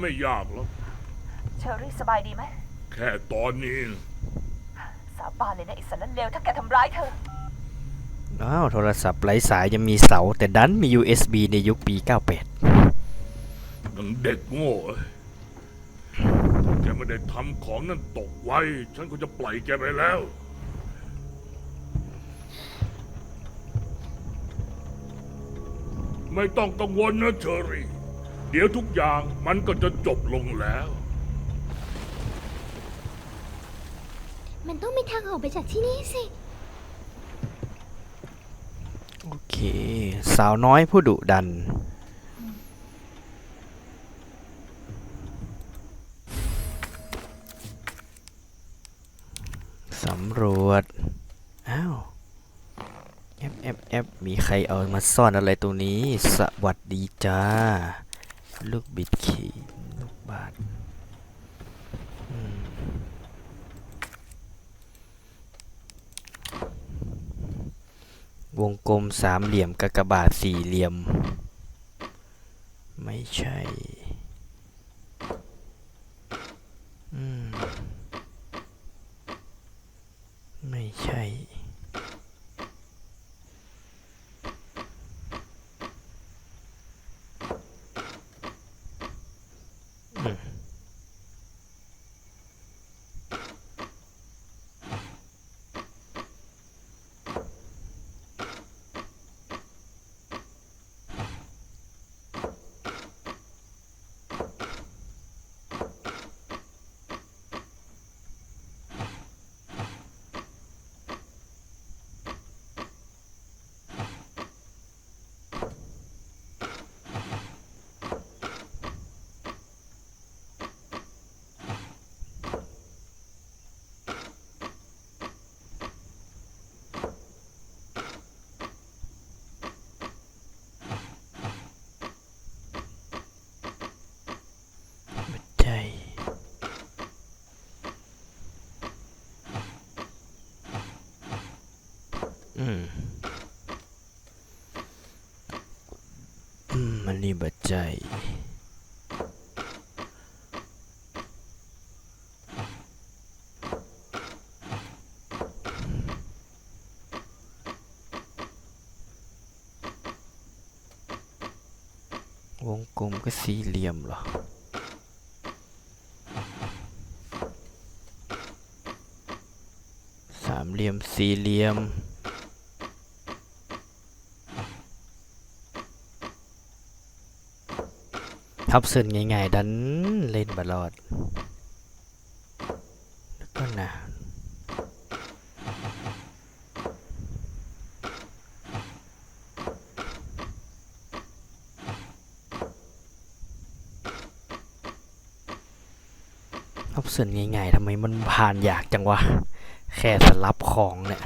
ไม่ยากหรอกเชอรี่สบายดีไหม แค่ตอนนี้นะสาบานเลยนะไอ้สันนั้นเลวถ้าแกทำร้ายเธอ อ้าวโทรศัพท์ไร้สายยังมีเสา แต่ดันมี USB ในยุคปี 98 นังเด็กโง่เอ้ยถ้าแกไม่ได้ทำของนั่นตกไว้ ฉันก็จะปล่อยแกไปแล้ว ไม่ต้องกังวลนะเชอรี่ เดี๋ยวทุกอย่างมันก็จะจบลงแล้ว มันต้องมีทางออกไปจากที่นี่สิ โอเค สาวน้อยผู้ดุดัน สำรวจ อ้าวแอบแอบแอบมีใครเอามาซ่อนอะไรตรงนี้ สวัสดีจ้า ลูกบิดขี่ลูกบาทวงกลมสามเหลี่ยมกากบาทสี่เหลี่ยม ไม่ใช่ไม่ใช่ อืม ไม่ใช่ อืมอืมมันนี่บัดใจวงกลมก็สี่เหลี่ยมเหรอ สามเหลี่ยมสี่เหลี่ยม ทับเส้นง่ายๆ ดันเล่นบลอดแล้วก็นะทับเส้นง่ายๆทำไมมันผ่านยากจังวะ แค่สลับของเนี่ย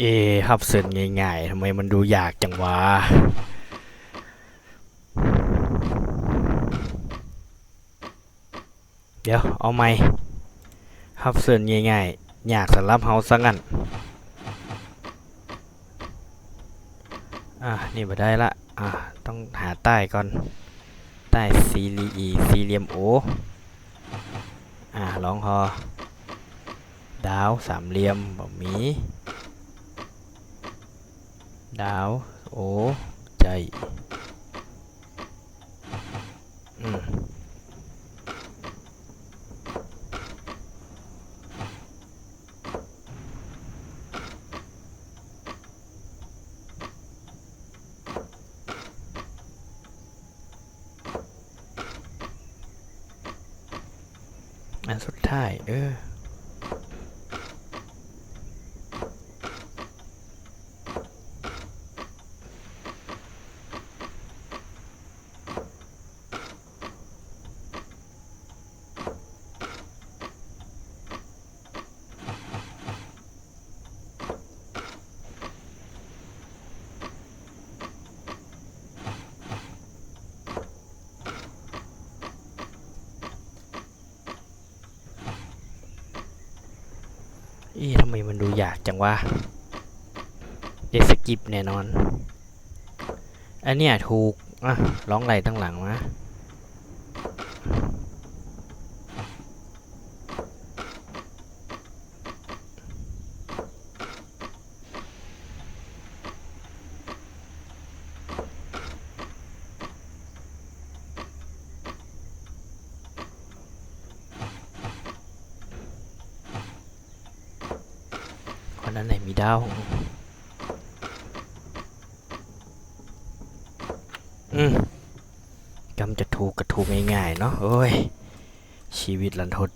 เอทับเส้นง่ายๆทำไมมันดูยากจังวะเดี๋ยวเอาไหมทับเส้นง่ายๆยากสำหรับเฮาซะงั้นอะนี่มาได้ละอะต้องหาใต้ก่อนใต้ซีรีอีสี่เหลี่ยมโออะลองพอดาวสามเหลี่ยมบ่มี ดาว โอ ใจ อืม อันสุดท้าย เออ อีทำไมมันดูยากจังวะเดสกิปแน่นอน อันเนี้ยถูก อะร้องไหลตั้งหลังมะ คนนั้นไหนมีดาว อืมกำจะถูกกระถูกง่ายๆเนาะโอ้ย ชีวิตลันทด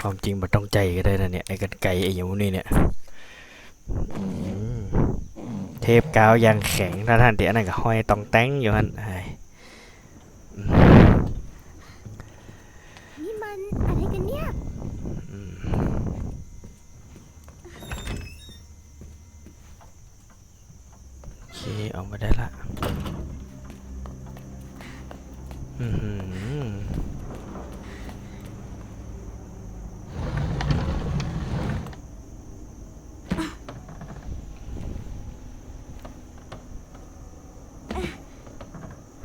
ความจริงมันต้องใจก็ได้นะเนี่ย ไอ้กันไก่ไอ้หยูนี่เนี่ย เทปกาวยังแข็งถ้าท่านเดี๋ยวนั่นก็ห้อยตองแต้งอยู่ฮันไอ้อืม นี่มันอะไรกันเนี่ย อืมโอเคเอามาได้ละอือหือ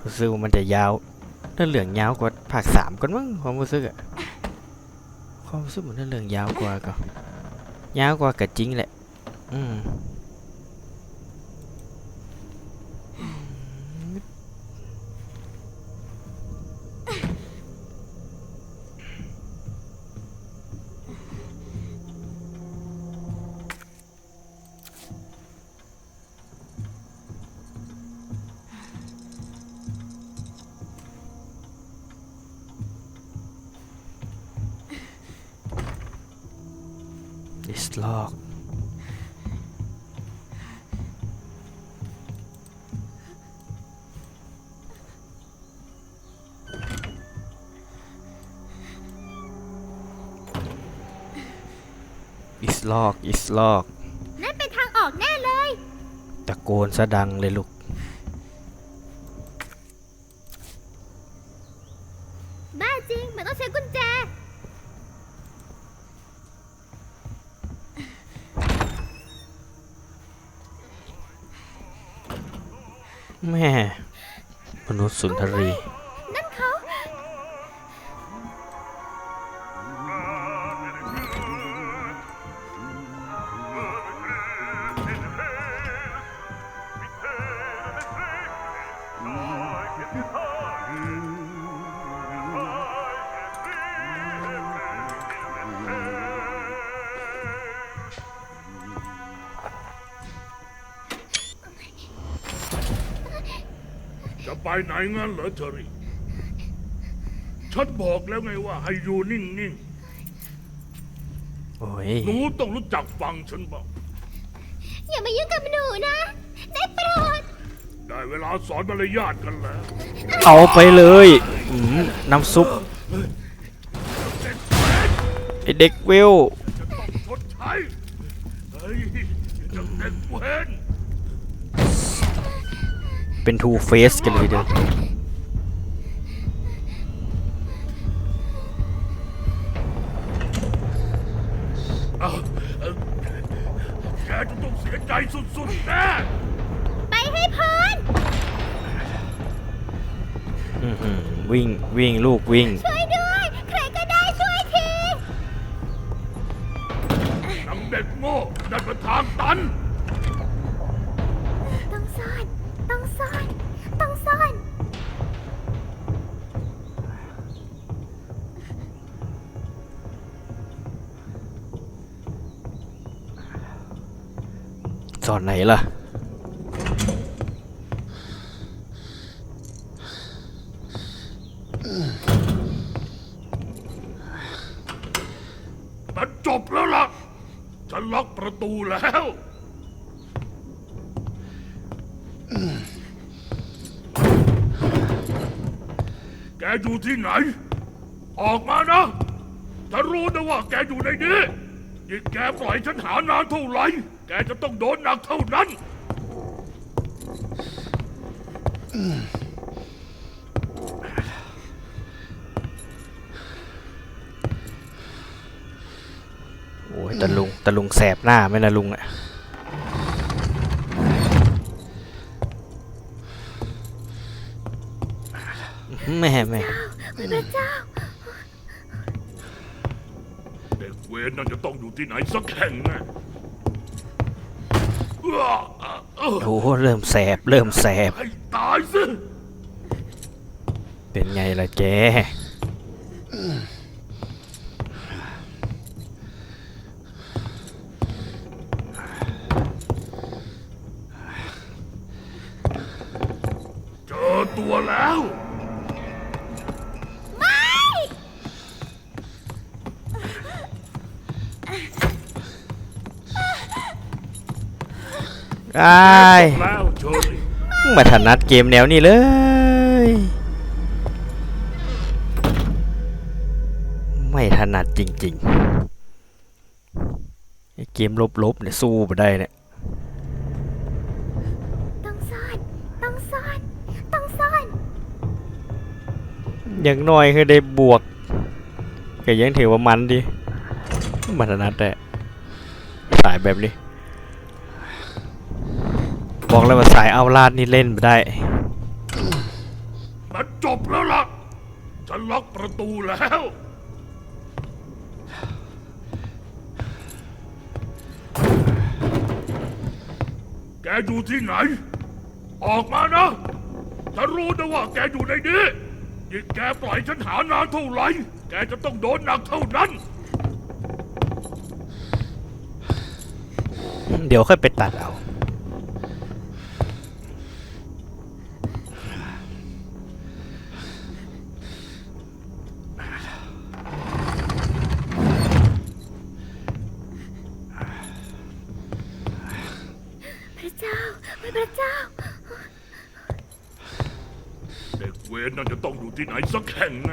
รู้สึกว่ามันจะ ยาวเนื้อเหลืองยาวกว่าภาคสามกันมั้งความรู้สึกอะความรู้สึกเหมือนเนื้อเหลืองยาวกว่าก็ยาวกว่ากับจริงแหละ อืม ลอกอิสลอกนั่นเป็นทางออกแน่เลยตะโกนซะดังเลยลูก บ้าจริง มันต้องใช้กุญแจ แม่ มนุษย์สุนทรี จะไปไหนงั้นเหรอเชอรี่ฉันบอกแล้วไงว่าให้อยู่นิ่งโอ้ยๆหนูต้องรู้จักฟังฉันบ้างอย่ามายุ่งกับหนูนะ ได้โปรด ได้เวลาสอนมารยาทกันแล้ว เอาไปเลยอืมน้ำซุปไอเด็กเวล จะต้องชดใช้เฮ้ยเจังเด็กเว้น เป็นทูเฟสกันเลยเด้อเอาเอาแกจะต้องเสียใจสุดๆแน่ไปให้พ้นอื้อหือวิ่งวิ่งลูกวิ่ง ช่วยด้วย ใครก็ได้ช่วยทีนางเด็กโง่นั่นเป็นทางตัน ตอนไหนล่ะ มันจบแล้วล่ะ ฉันล็อกประตูแล้ว แกอยู่ที่ไหน ออกมานะ ฉันรู้นะว่าแกอยู่ในนี้ยิ่งแกปล่อยฉันหานานเท่าไหร่ จะต้องโดนหนักเท่านั้น โอ้ยตะลุงตะลุงแสบหน้าไหม่ละลุงอะแม่แม่พระเจ้า เด็กเวรนั่นจะต้องอยู่ที่ไหนสักแห่งนะอ้าเอ้อ โอ้โหเริ่มแสบ เริ่มแสบ ให้ตายสิ เป็นไงล่ะแก ไอ้ายแล้วเชอรี่มาถนัดเกมแนวนี้เลย ไม่ถนัดจริงๆไอ้เกมลบๆเนี่ยสู้มาได้เนี่ยต้องซ่อน ต้องซ่อน ต้องซ่อน อย่างน้อยคือได้บวกก็ยังถือว่ามันดีมาถนัดแต่สายแบบนี้ บอกเลยว่าสายเอาลาดนี่เล่นไม่ได้มันจบแล้วล่ะ ฉันล็อกประตูแล้ว แกอยู่ที่ไหน ออกมานะ ฉันรู้นะว่าแกอยู่ในนี้ยิ่งแกปล่อยฉันหานานเท่าไหร่ แกจะต้องโดนหนักเท่านั้น เดี๋ยวค่อยไปตัดเอา นั่นจะต้องอยู่ที่ไหนสักแห่งน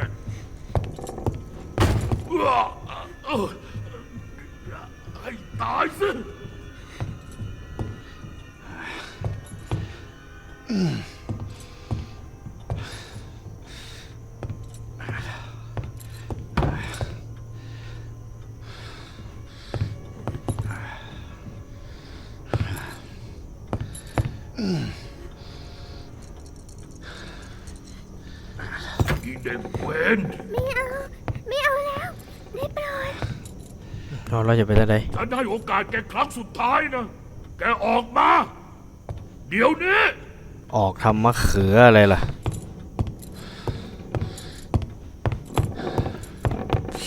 จะไปทางใดฉันให้โอกาสแกครั้งสุดท้ายนะ แกออกมา เดี๋ยวนี้ ออกทำมะเขืออะไรล่ะ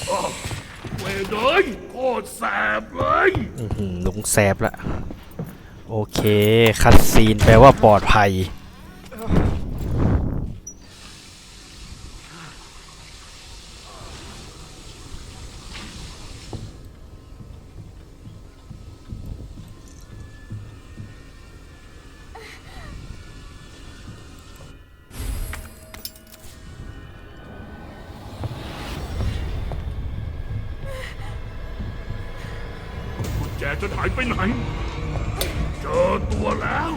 อ้าวเวรเลยโคตรแสบเลย อื้อหือลุงแสบละ โอเค คัดซีนแปลว่าปลอดภัย ไปไหน เจอตัวแล้ว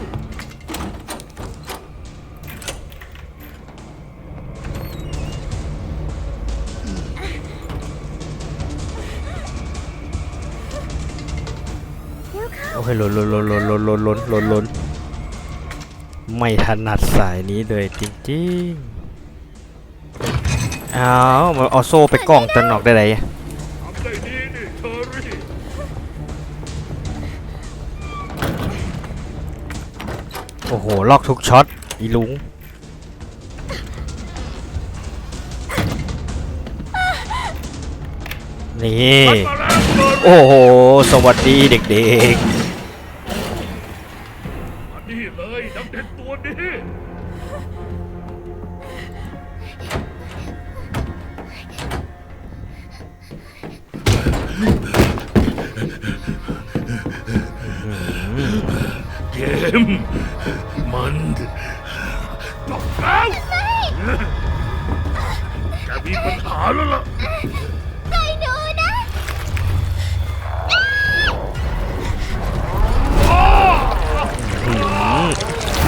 เดี๋ยวเข้าโอ้ยหล่นหล่นหล่นหล่นหล่นหล่นหล่นหล่นหล่นไม่ถนัดสายนี้เลยจริงๆ เอามาเอาโซ่ไปกล้องตันออกได้ไร หล็อกทุกช็อตอีลุงนี่ฉันมาแล้วเชอรี่โอ้โห สวัสดีเด็กม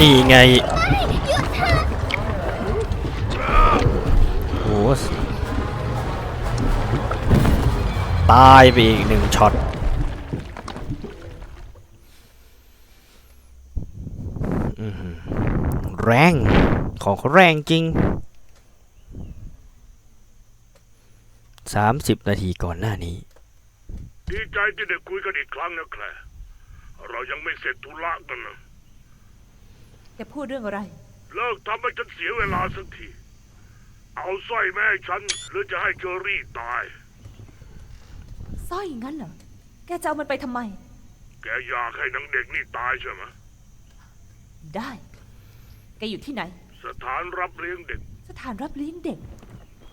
นี่ไงหยุดเถอะโอ้สตายไปอีกหนึ่งช็อตอื้อหือแรง ของเขาแรงจริง 30 นาทีก่อนหน้านี้ ดีใจที่ได้คุยกันอีกครั้งนะแคลร์เรายังไม่เสร็จธุระกันนะ แกพูดเรื่องอะไร เลิกทำให้ฉันเสียเวลาสักที เอาสร้อยแม่ให้ฉัน หรือจะให้เจอรี่ตาย สร้อยอย่างนั้นเหรอ แกจะเอามันไปทำไม แกอยากให้นางเด็กนี่ตายใช่ไหมได้ แกอยู่ที่ไหน สถานรับเลี้ยงเด็ก สถานรับเลี้ยงเด็ก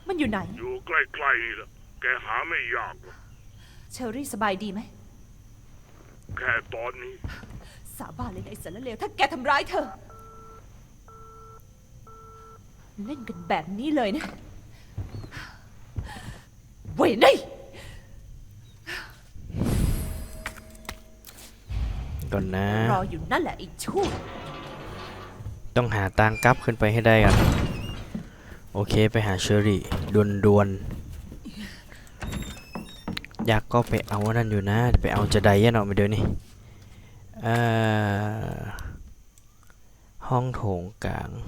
มันอยู่ไหน อยู่ใกล้ๆนี่แหละแกหาไม่ยากหรอกเชอรี่สบายดีไหม แค่ตอนนี้ สาบานเลยนะไอ้สารเลวถ้าแกทำร้ายเธอ เล่นกันแบบนี้เลยนะ เวยนี่ก่อนนะ รออยู่นั่นแหละไอ้ชั่วต้องหาตังกลับขึ้นไปให้ได้ก่อนโอเคไปหาเชอรี่ดวนดวนๆอยากก็ไปเอานั่นอยู่นะ ไปเอาจะไดอะเนาะมาเดี๋ยวนี้เอ่อห้องโถงกลางอ๋อ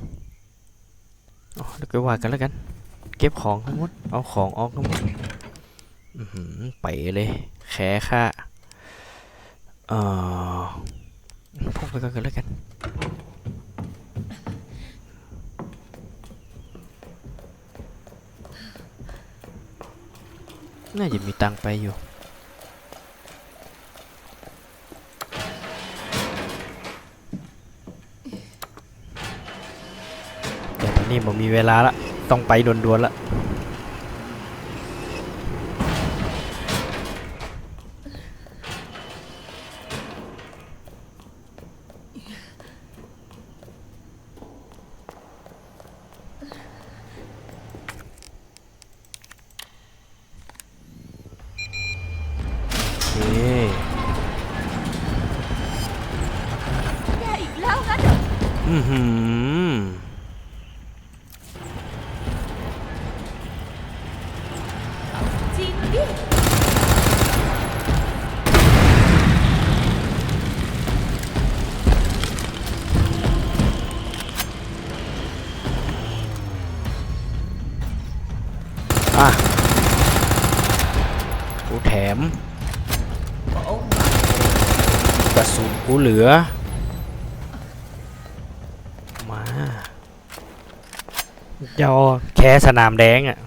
เดี๋ยวก็ว่ากันแล้วกัน เก็บของทั้งหมด เอาของออกทั้งหมดอือหือไปเลยแค่ค่าเอ่อพกไปก่อนกันแล้วกันน่าจะมีตังค์ไปอยู่ นี่ผมมีเวลาละ ต้องไปด่วนๆละ อะกูแถมกระสุนกูเหลือ มาจอแค่สนามแดงอะ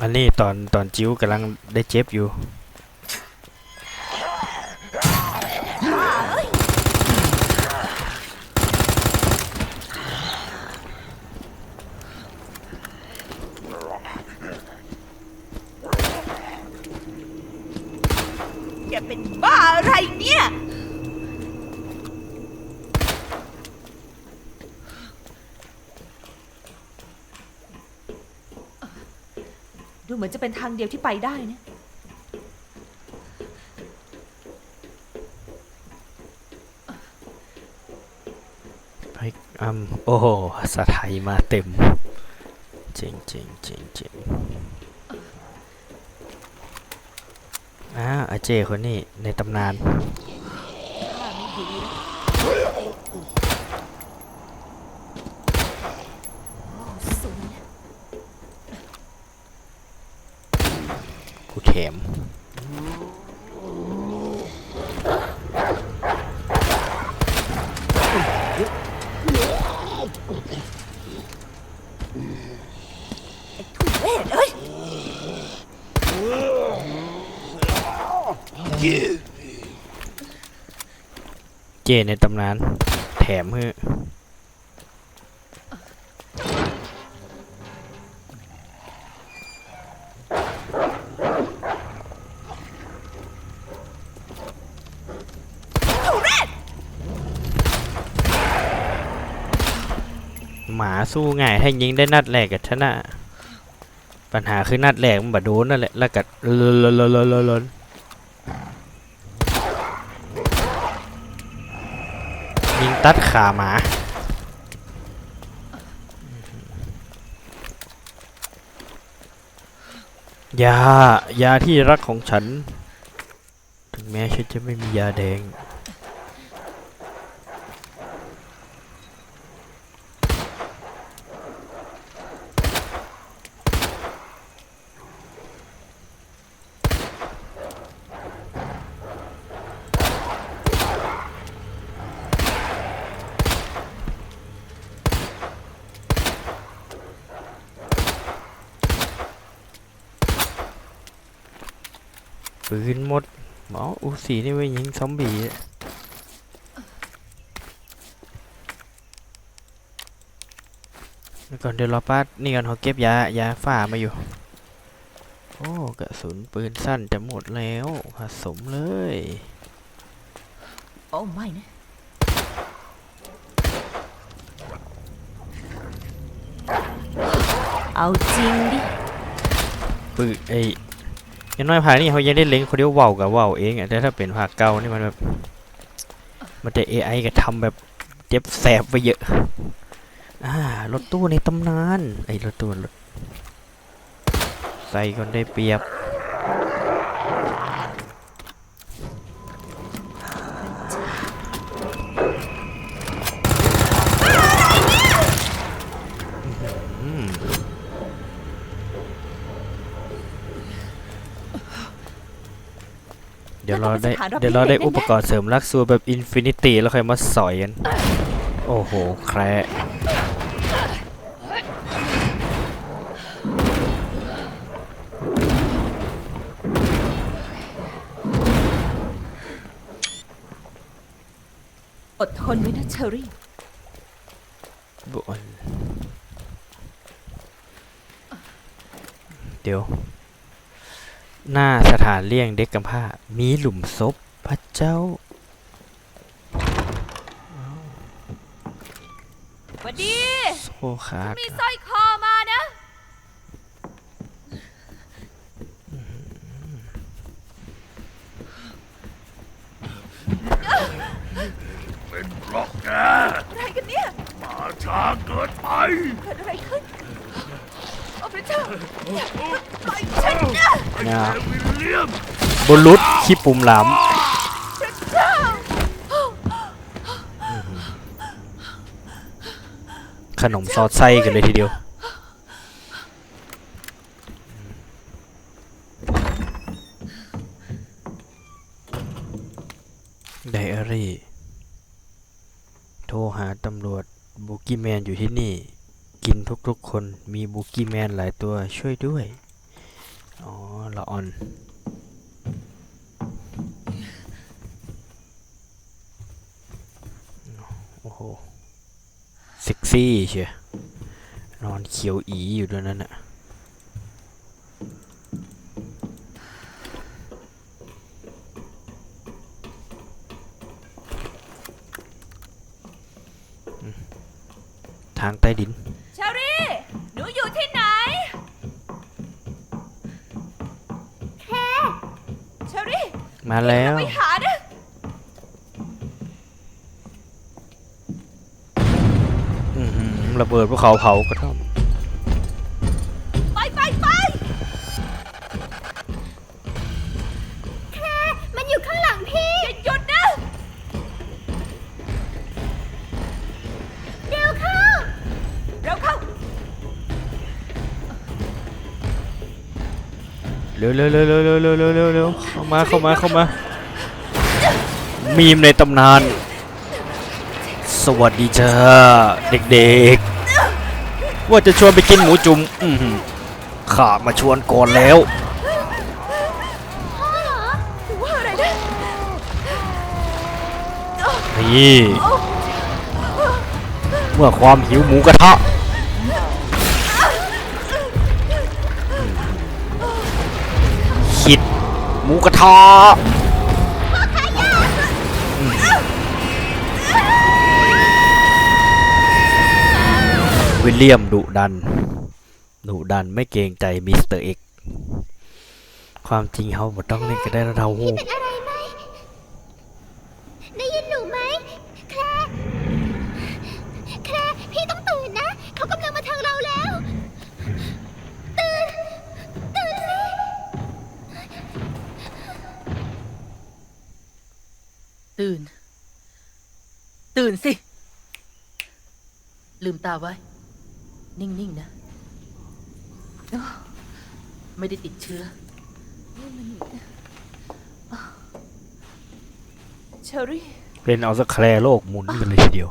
อันนี้ตอนตอนจิ้วกำลังได้เจ็บอยู่ แกเป็นบ้าอะไรเนี่ย ดูเหมือนจะเป็นทางเดียวที่ไปได้นะไอ้อืมโอ้โหสไทยมาเต็มเจ๋งเจ๋งเจ๋งเจ๋ง อาวอเจคนนี้ในตำนานถ้าไม่ดีนะโอ้สวยนะกูแถมทุเรศเเจในตำนาน แถมเฮ้หมาสู้ง่ายให้ยิงได้นัดแรกกับชนะ ปัญหาคือนัดแรกมันบาดโดนนั่นแหละแล้วก็ลลน ตัดขาหมา ยา ยาที่รักของฉัน ถึงแม้ฉันจะไม่มียาแดง ปืนหมดหมออูสีนี่ไว้ยิงซอมบี้อะเดี๋ยวก่อนเดี๋ยวรอป้านี่ก่อนเขาเก็บยายาฝ่ามาอยู่ โอ้กระสุนปืนสั้นจะหมดแล้วผสมเลย โอ้ไม่นะเอาจริงดิปืนไอ้อ ยังน้อยภาคนี้เขายังได้เล็งคนเดียวว่ากับว่าเองอะแต่ถ้าเป็นภาคเก่านี่มันแบบมันจะ AI ก็ทำแบบเจ็บแสบไปเยอะอ่ารถตู้ในตำนานไอ้รถตู้รถใส่ก่อนได้เปรียบ เดี๋ยวเราได้นั่นมันสถานรับเดี๋ยวเราได้พิเศษแน่ๆอุปกรณ์เสริมลักซัวแบบอินฟินิตี้แล้วค่อยมาสอยกัน โอ้โห แคระอดทนไว้นะเชอรี่บนเดี๋ยว หน้าสถานเลี้ยงเด็กกำพร้า มีหลุมศพพระเจ้าวันดีโซขาดมีสร้อยคอมานะ เป็นเพราะแก อะไรกันเนี่ย มาช้าเกินไป เกิดอะไรขึ้น โอ้พระเจ้าปล่อยฉันนะ นะ แกวิลเลียม บ นรุดขี้ปุ่มหลามขนมซอสไส้กันเลยทีเดียว ไดอารี่ โทรหาตำรวจบุกี้แมนอยู่ที่นี่ กินทุกๆคนมีบุกี้แมนหลายตัวช่วยด้วย อ๋อละออน โอ้โห เซ็กซี่เชียนอนเขียวอีอยู่ด้วยนั่นน่ะอืมทางใต้ดิน เชอรี่ หนูอยู่ที่ไหนแค่เชอรี่มาแล้วไปหานะ อือหือ ระเบิดภูเขาเผากระท่อมไปไปไปมันอยู่ข้างหลังพี่ หยุดนะเร็วเข้า เร็วเข้า เร็วเร็วเร็วเร็วเร็วเร็วเร็วเร็วเร็วเข้ามาเข้ามาเข้ามามีมในตำนาน สวัสดีจ้าเด็กๆ ว่าจะชวนไปกินหมูจุ่มข้ามาชวนก่อนแล้วนะนี่เมื่อความหิวหมูกระทะคิดหมูกระทะ วิลเลียมดุดัน ดุดันไม่เกรงใจมิสเตอร์เอ็กความจริงเขาบ่ต้องเล่นก็ได้แล้วเราเป็นอะไรไหมได้ยินหนูไหมแคลร์แคลร์พี่ต้องตื่นนะ เขากำลังมาทางเราแล้ว ตื่น ตื่นสิ ตื่น ตื่นสิ ลืมตาไว้ นิ่งๆนะอ้อไม่ได้ติดเชื้อเชอรี่เป็นเอาสแคลโลกหมุนกันเลยทีเดียว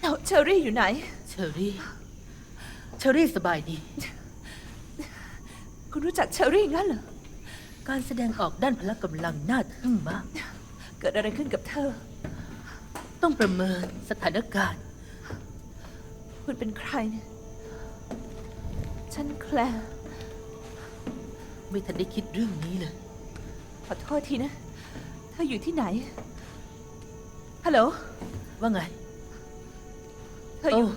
เอาเชอรี่อยู่ไหน เชอรี่ เชอรี่สบายดี คุณรู้จักเชอรี่งั้นเหรอ การแสดงออกด้านพละกำลังน่าทึ่งมาก เกิดอะไรขึ้นกับเธอ ต้องประเมินสถานการณ์ คุณเป็นใครเนี่ยฉันแคลร์ไม่ทันได้คิดเรื่องนี้เลย ขอโทษทีนะ เธออยู่ที่ไหน ฮัลโหล ว่าไง เธออโอ้ยู่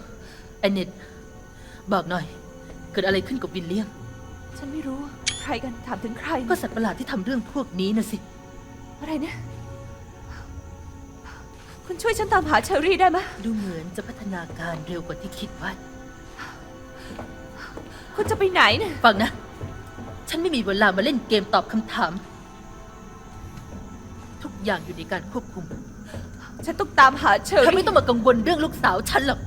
ไอเน็ตบอกหน่อย เกิดอะไรขึ้นกับวิลเลียม ฉันไม่รู้ ใครกันถามถึงใคร ก็สัตว์ประหลาดที่ทำเรื่องพวกนี้นะสิ อะไรนะคุณ ช่วยฉันตามหาเชอรี่ได้ไหมดูเหมือนจะพัฒนาการเร็วกว่าที่คิดไว้คุณจะไปไหนเนี่ยฟังนะ ฉันไม่มีเวลามาเล่นเกมตอบคำถาม ทุกอย่างอยู่ในการควบคุมฉันต้องตามหาเชอเธอรี่ไม่ต้องมากังวลเรื่องลูกสาวฉันหรอก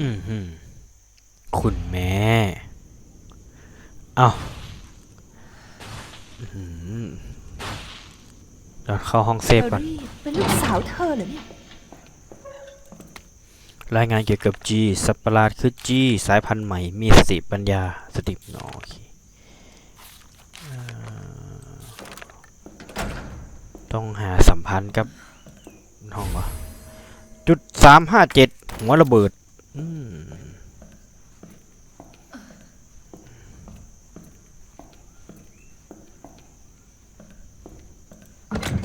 อือหือคุณแม่ เอาอื้อหือ เดี๋ยวเข้าห้องเซเชฟอก่อน รี่เป็นลูกสาวเธอเหรอเนี่ยรายงานเกี่ยวกับ G สัตว์ประหลาดคือ G สายพันธุ์ใหม่ มีสติปัญญา สติหนอโอเคเอ่อต้องหาสัมพันธ์กับห้องวะจุดสามห้าเจ็ดหัวระเบิด อืม อื้อหือ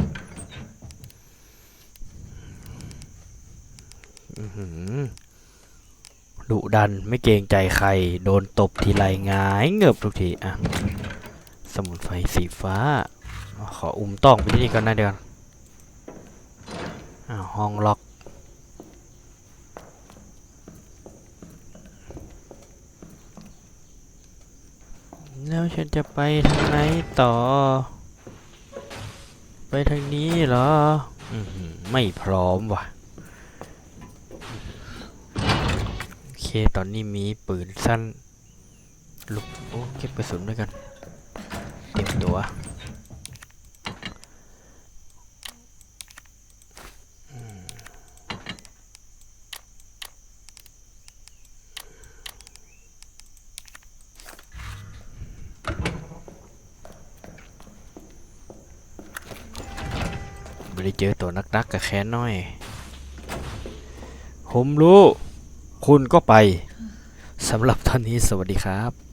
ดุดันไม่เกรงใจใคร โดนตบทีไรงายเงือบทุกทีอะสมุนไฟสีฟ้า ขออุ้มต้องไปที่นี่ก่อนนะเดี๋ยวอนอ้าวห้องล็อกแล้วฉันจะไปทางไหนต่อ ไปทางนี้เหรออือหือไม่พร้อมว่ะ โอ เคตอนนี้มีปืนสั้นลูกโอ้เก็บกระสุนด้วยกันเตรียมตัวไม่ได้เจอตัวนักนักกับแค้นน้อยผมรู้ คุณก็ไปสำหรับตอนนี้สวัสดีครับ